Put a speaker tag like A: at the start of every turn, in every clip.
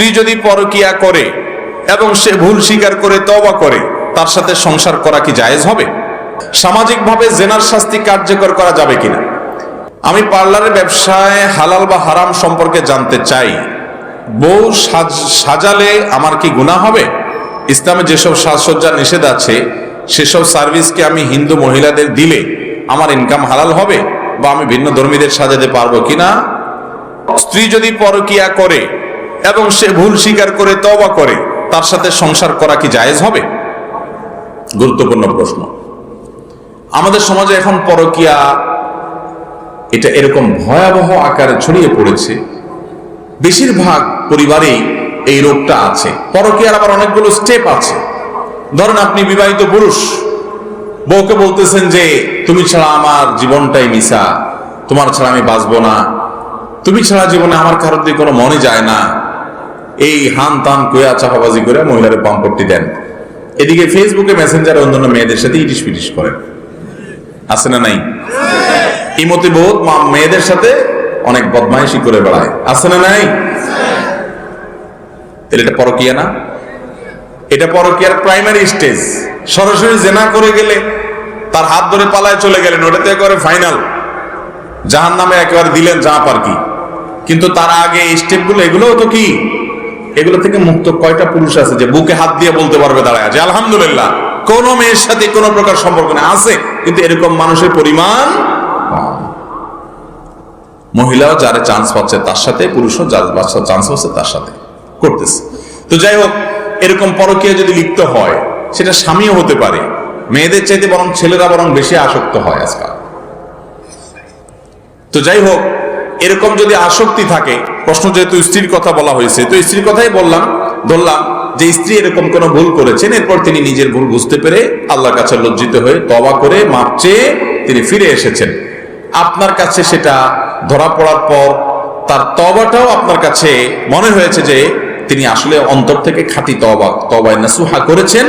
A: স্ত্রী যদি পরকিয়া করে এবং সে ভুল স্বীকার করে তওবা করে, তার সাথে সংসার করা কি জায়েজ হবে? সামাজিকভাবে জেনার শাস্তি কার্যকর করা যাবে কিনা? আমি পার্লারের ব্যবসায় হালাল বা হারাম সম্পর্কে জানতে চাই। বউ সাজ- সাজালে আমার কি গুনাহ হবে? ইসলামে যেসব সাজসজ্জা নিষেধ আছে, সেসব সার্ভিসকে আমি হিন্দু মহিলাদের দিলে আমার ইনকাম হালাল হবে বা আমি ভিন্ন ধর্মীদের সাজাতে পারব কিনা? স্ত্রী যদি পরকিয়া করে এবং সে ভুল স্বীকার করে তওবা করে, তার সাথে সংসার করা কি জায়েজ হবে? গুরুত্বপূর্ণ প্রশ্ন। আমাদের সমাজে এখন পরকিয়া, এটা এরকম ভয়াবহ আকারে ছড়িয়ে পড়েছে। বেশিরভাগ পরিবারেই এই রোগটা আছে। পরকিয়ার আবার অনেকগুলো স্টেপ আছে। ধরেন আপনি বিবাহিত পুরুষ, বউকে বলতেছেন যে, তুমি ছাড়া আমার জীবনটাই মিশা, তোমার ছাড়া আমি বাঁচবো না। তুমি ছাড়া জীবনে আমার কারোর দিয়ে কোনো মনে যায় না। এই হান তান কুয়া চাপাবাজি করে মহিলার পাম্পটি দেন। এদিকে ফেসবুকে মেসেঞ্জারে অন্যান্য মেয়েদের সাথে ইটিস পিটিস করেন আছে না নাই? ইমতি বহুত মেয়েদের সাথে অনেক বদমাইশি করে বেড়ায়। আছে না নাই? তাহলে এটা পরকিয়া না? এটা পরকিয়ার প্রাইমারি স্টেজ সরাসরি জেনা করে গেলে, তার হাত ধরে পালায় চলে গেলেন। ওটাতে একেবারে ফাইনাল জাহান নামে একেবারে দিলেন যা পার কি। কিন্তু তার আগে এই স্টেপগুলো এগুলোও তো কি? এগুলো থেকে মুক্ত কয়টা পুরুষ আছে যে বুকে হাত দিয়ে বলতে পারবে দাঁড়ায় যে আলহামদুলিল্লাহ। কোন মেয়ের সাথে কোনো প্রকার সম্পর্ক না আছে, কিন্তু এরকম মানুষের পরিমাণ। মহিলাও যারা চান্স পাচ্ছে তার সাথে, পুরুষও যার চান্স পাচ্ছে তার সাথে। করতেছে। তো যাই হোক, এরকম পরকীয় যদি লিপ্ত হয়, সেটা স্বামীও হতে পারে। মেয়েদের চাইতে বরং ছেলেরা বরং বেশি আসক্ত হয় আজকাল। তো যাই হোক, এরকম যদি আসক্তি থাকে প্রশ্ন যেহেতু স্ত্রীর কথা বলা হয়েছে, তো স্ত্রীর কথাই বললাম, ধরলাম যে স্ত্রী এরকম কোন ভুল করেছেন, এরপর তিনি নিজের ভুল বুঝতে পেরে আল্লাহর কাছে লজ্জিত হয়ে তবা করে মাপ চেয়ে তিনি ফিরে এসেছেন। আপনার কাছে সেটা ধরা পড়ার পর তার তবাটাও আপনার কাছে মনে হয়েছে যে তিনি আসলে অন্তর থেকে খাঁটি তবা তবায় নাসুহা করেছেন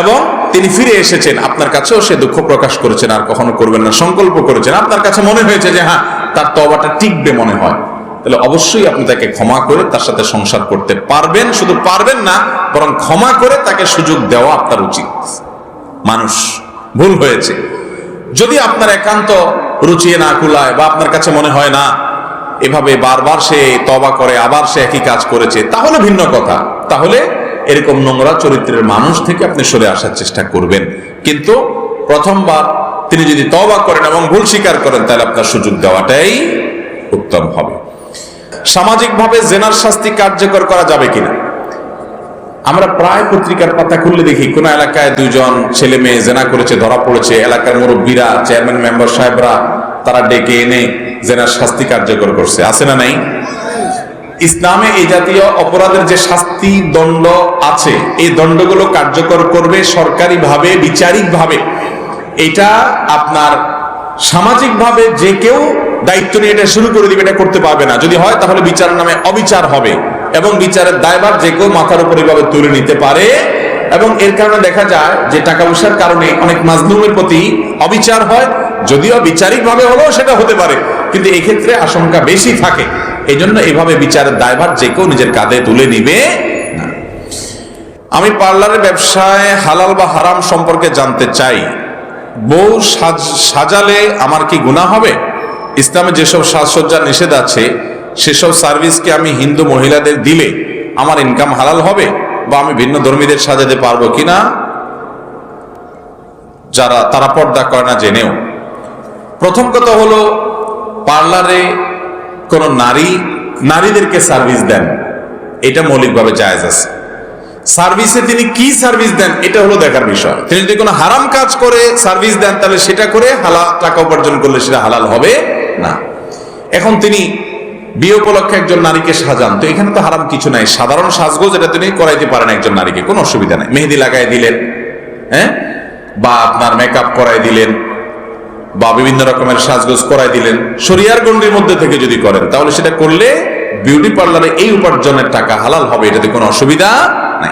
A: এবং তিনি ফিরে এসেছেন। আপনার কাছেও সে দুঃখ প্রকাশ করেছেন, আর কখনো করবেন না, সংকল্প করেছেন। আপনার কাছে মনে হয়েছে যে হ্যাঁ তার তবাটা টিকবে মনে হয়। তাহলে অবশ্যই আপনি তাকে ক্ষমা করে তার সাথে সংসার করতে পারবেন, শুধু পারবেন না, বরং ক্ষমা করে তাকে সুযোগ দেওয়া আপনার উচিত। মানুষ, ভুল হয়েছে। যদি আপনার একান্ত রুচিয়ে না কুলায় বা আপনার কাছে মনে হয় না, এভাবে বারবার সে তবা করে, আবার সে একই কাজ করেছে, তাহলে ভিন্ন কথা। তাহলে এরকম নোংরা চরিত্রের মানুষ থেকে আপনি সরে আসার চেষ্টা করবেন। কিন্তু প্রথমবার তিনি যদি তবা করেন এবং ভুল স্বীকার করেন, তাহলে আপনার সুযোগ দেওয়াটাই উত্তম হবে। সামাজিকভাবে জেনার শাস্তি কার্যকর করা যাবে কিনা? আমরা প্রায় পত্রিকার পাতা খুললে দেখি, কোন এলাকায় দুজন ছেলে মেয়ে জেনা করেছে, ধরা পড়েছে। এলাকার মুরব্বীরা, চেয়ারম্যান, মেম্বার সাহেবরা, তারা ডেকে এনে জেনার শাস্তি কার্যকর করছে। আছে না নাই? ইসলামে এই জাতীয় অপরাধের যে শাস্তি দণ্ড আছে, এই দণ্ডগুলো কার্যকর করবে সরকারিভাবে, বিচারিকভাবে। এটা আপনার সামাজিকভাবে যে কেউ দায়িত্ব নিয়ে এটা শুরু করে দিবে, এটা করতে পারবে না। যদি হয়, তাহলে বিচারের নামে অবিচার হবে এবং বিচারের দায়ভার যে কেউ মাথার উপর এইভাবে তুলে নিতে পারে। এবং এর কারণে দেখা যায় যে টাকা পয়সার কারণে অনেক মাজলুমের প্রতি অবিচার হয়। যদিও বিচারিক ভাবে হলেও সেটা হতে পারে, কিন্তু এক্ষেত্রে আশঙ্কা বেশি থাকে। এই জন্য এভাবে বিচারের দায়ভার যে কেউ নিজের কাঁধে তুলে নিবে আমি পার্লারের ব্যবসায় হালাল বা হারাম সম্পর্কে জানতে চাই। বউ সাজ- সাজালে আমার কি গুনাহ হবে? ইসলামে যেসব সাজসজ্জার নিষেধ আছে, সেসব সার্ভিসকে আমি হিন্দু মহিলাদের দিলে আমার ইনকাম হালাল হবে বা আমি ভিন্ন ধর্মীদের সাজাতে পারব কিনা? যারা, তারা পর্দা করে না জেনেও। প্রথম কথা হলো, পার্লারে কোন নারী, নারীদেরকে সার্ভিস দেন। এটা মৌলিকভাবে জায়েজ আছে। সার্ভিসে তিনি কি সার্ভিস দেন, এটা হলো দেখার বিষয়। তিনি যদি কোনো হারাম কাজ করে সার্ভিস দেন, তাহলে সেটা করে হালাল টাকা উপার্জন করলে সেটা হালাল হবে। না। এখন তিনি বিয়ে উপলক্ষে একজন নারীকে সাজান। তো এখানে তো হারাম কিছু নাই। সাধারণ সাজগোজ এটা তিনি করাইতে পারেন একজন নারীকে। কোনো অসুবিধা নাই। মেহেদি লাগাই দিলেন হ্যাঁ? বা আপনার মেকআপ করাই দিলেন, বা বিভিন্ন রকমের সাজগোজ করাই দিলেন। শরিয়ার গন্ডির মধ্যে থেকে যদি করেন, তাহলে সেটা করলে বিউটি পার্লারে এই উপার্জনের টাকা হালাল হবে, এটাতে কোনো অসুবিধা নাই।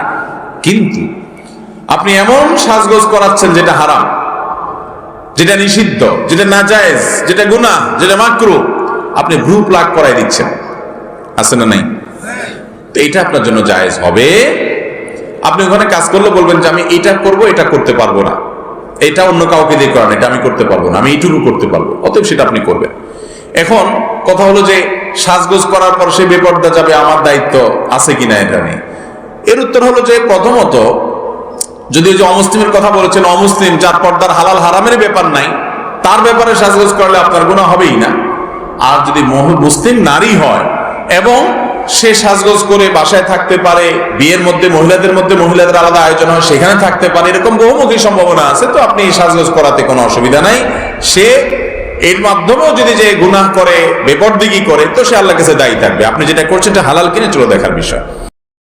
A: কিন্তু আপনি এমন সাজগোজ করাচ্ছেন যেটা হারাম। যেটা নিষিদ্ধ, যেটা না নাজায়েজ, যেটা গুনাহ, যেটা মাকরু, আপনি গ্রুপ লাগ করাই দিচ্ছেন। আছে না নাই? তো এটা আপনার জন্য জায়েজ হবে। আপনি ওখানে কাজ করলে বলবেন যে আমি এটা করব, এটা করতে পারব না। এটা অন্য কাউকে দিয়ে করান এটা আমি করতে পারব না, আমি এইটুকু করতে পারব, অতএব সেটা আপনি করবেন। এখন কথা হলো যে সাজগোজ করার পর সে বেপর্দা যাবে, আমার দায়িত্ব আছে কিনা এটা নেই। এর উত্তর হলো যে প্রথমত যদি ওই যে অমুসলিমের কথা বলেছেন, অমুসলিম যার পর্দার হালাল হারামের ব্যাপার নাই, তার ব্যাপারে সাজগোজ করলে আপনার গুণা হবেই না। আর যদি মুসলিম নারী হয় এবং সে সাজগোজ করে বাসায় থাকতে পারে, বিয়ের মধ্যে মহিলাদের মধ্যে মহিলাদের আলাদা আয়োজন হয়, সেখানে থাকতে পারে, এরকম বহুমুখী সম্ভাবনা আছে, তো আপনি সাজগোজ করাতে কোনো অসুবিধা নাই। সে এর মাধ্যমেও যদি যে গুনাহ করে, বেপরদিগি করে, তো সে আল্লাহ কাছে দায়ী থাকবে। আপনি যেটা করছেন, এটা হালাল কিনে চলে দেখার বিষয়।